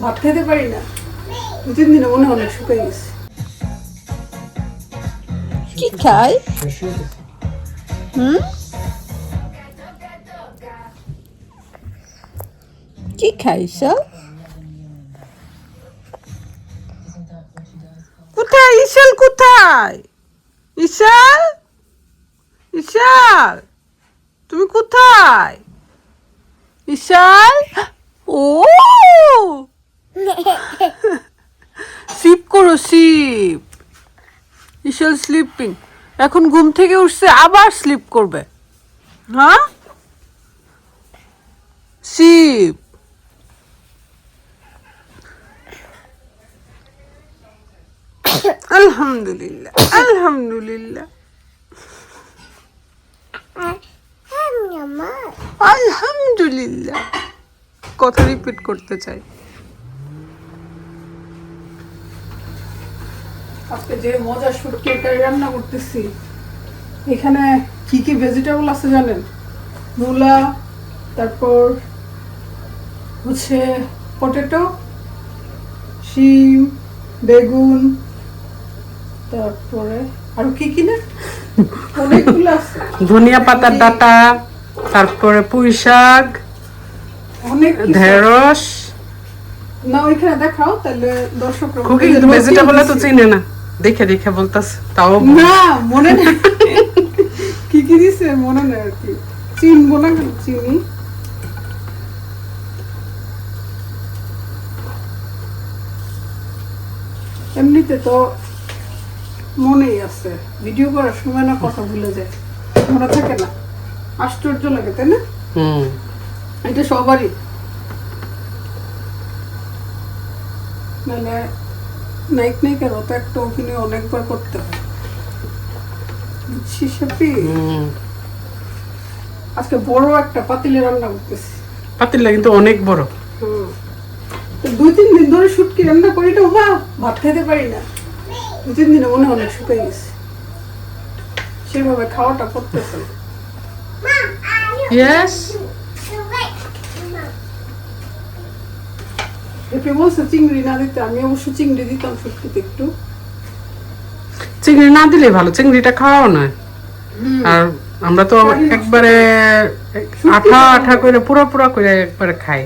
ভাত খেতে পারি তিন মনে শুকিয়ে কি হুম? কি কোথায় ইশাল কোথায়? ইশাল ইশাল তুমি কোথায়? ইশাল ও! সিপ করো সিপ ইশাল স্লিপিং এখন ঘুম থেকে উঠছে, আবার স্লিপ করবে। হ্যাঁ? শিপ আলহামদুলিল্লাহ আলহামদুলিল্লাহ। আলহামদুলিল্লাহ। কথা রিপিট করতে চাই। আজকে যে মজার শুটকি রান্না করতেছি এখানে কি কি ভেজিটেবল আছে জানেন? মূলা তারপর হচ্ছে পটেটো শিম বেগুন তারপরে আরও কি কি না? অনেকগুলো আছে। ধনিয়া পাতার ডাটা। তারপরে পুঁই শাক অনেক ঢেঁড়স। না ওইখানে দেখাও তাহলে দর্শক খুকি ভেজিটেবল তো চিনে না। দেখে দেখে বলতাস তাও না মনে নেই। কি কি দিছে মনে নেই আর কি। চিনবো না চিনি। এমনিতে তো মনেই আছে। ভিডিও করার সময় না কথা ভুলে যায়। মনে থাকে না। আশ্চর্য লাগে তাই না? হুম। এটা সবারই। মানে নায়ক নায়িকার তো একটা অভিনয় অনেকবার করতে হয়। বুঝছিস আজকে বড় একটা পাতিলে রান্না করতেছি। পাতিলা কিন্তু অনেক বড়। হুম। দুই তিন দিন ধরে শুটকি রান্না করি তো বা ভাত খেতে পারি না। দুই তিন দিনে মনে অনেক শুকিয়ে গেছে। সেভাবে খাওয়াটা করতেছে না। ইয়েস এপি বলছে চিংড়ি না দিতে আমি অবশ্য চিংড়ি দিতাম শুটকিতে একটু। চিংড়ি না দিলে ভালো চিংড়িটা খাওয়াও না আর আমরা তো একবারে আঠা আঠা করে পুরো পুরো করে একবারে খাই।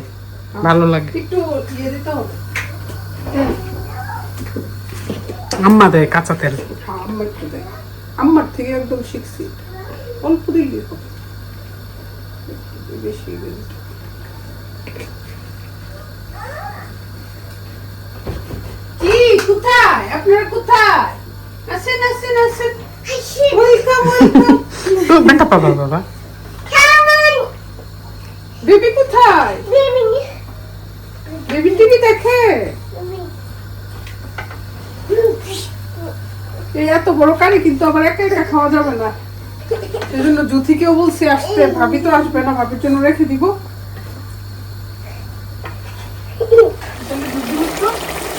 ভালো লাগে। একটু ইয়ে দিতে হবে। আম্মা দেয় কাঁচা তেল। হ্যাঁ আম্মার থেকে একদম শিখছি। অল্প দিলেই হবে। বেশি দিলে। কি? কোথায়? আপনারা কোথায়? আসেন আসেন আসেন ওয়েলকাম ওয়েলকাম বেটা পাবা বাবা। বেবি কোথায়? বেবি টিভি দেখে? এই এত বড় কারি কিন্তু আমার একা একা খাওয়া যাবে না। এই জন্য জুথিকেও বলছি, আসতে। ভাবি তো আসবে না, ভাবির জন্য রেখে দিব।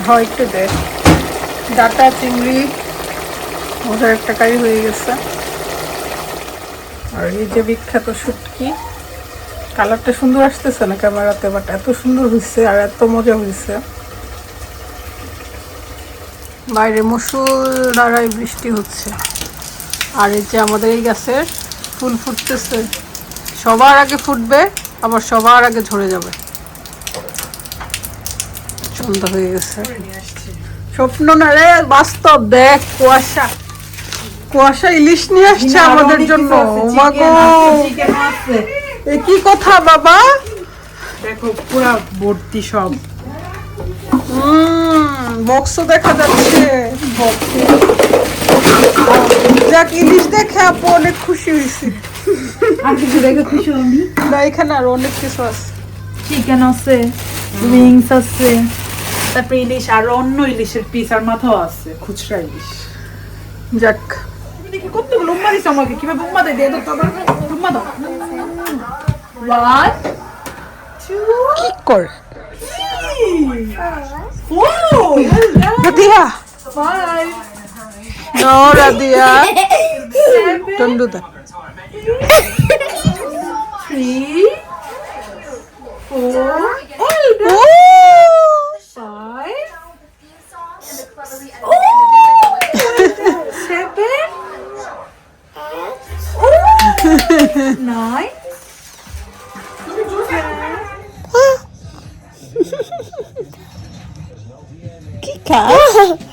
হয় একটু দে। ডাটা, চিংড়ি, মজার একটা কারি হয়ে গেছে। আর এই যে বিখ্যাত শুটকি, কালারটা সুন্দর আসতেছে না ক্যামেরাতে বাট এত সুন্দর হয়েছে আর এত মজা হয়েছে বাইরে মুসুল দ্বারাই বৃষ্টি হচ্ছে। আর এই যে আমাদের এই গাছের ফুল ফুটতেছে। সবার আগে ফুটবে আবার সবার আগে ঝরে যাবে। সন্ধ্যা হয়ে গেছে। স্বপ্ন না রে বাস্তব দেখ কুয়াশা। কুয়াশা ইলিশ নিয়ে আসছে আমাদের জন্য। এ কি কথা বাবা? দেখো পুরা ভর্তি সব। বক্স দেখা যাচ্ছে। যাক ইলিশ দেখে আপু অনেক খুশি হয়েছি। আর কিছু দেখে খুশি হবি না এখানে আর অনেক কিছু আছে। চিকেন আছে উইংস আছে তারপরে ইলিশ আর অন্য ইলিশের পিস আর মাথাও আছে খুচরা ইলিশ। যাক। দেখি কতগুলো উম্মা দিছে আমাকে কীভাবে উম্মা দেয় দিয়ে তো উম্মা দাও। ওয়ান টু কি করে? Radia five No, Radia. Don't do that. Three, four, oh, five, oh, seven, eight, nine. Kika.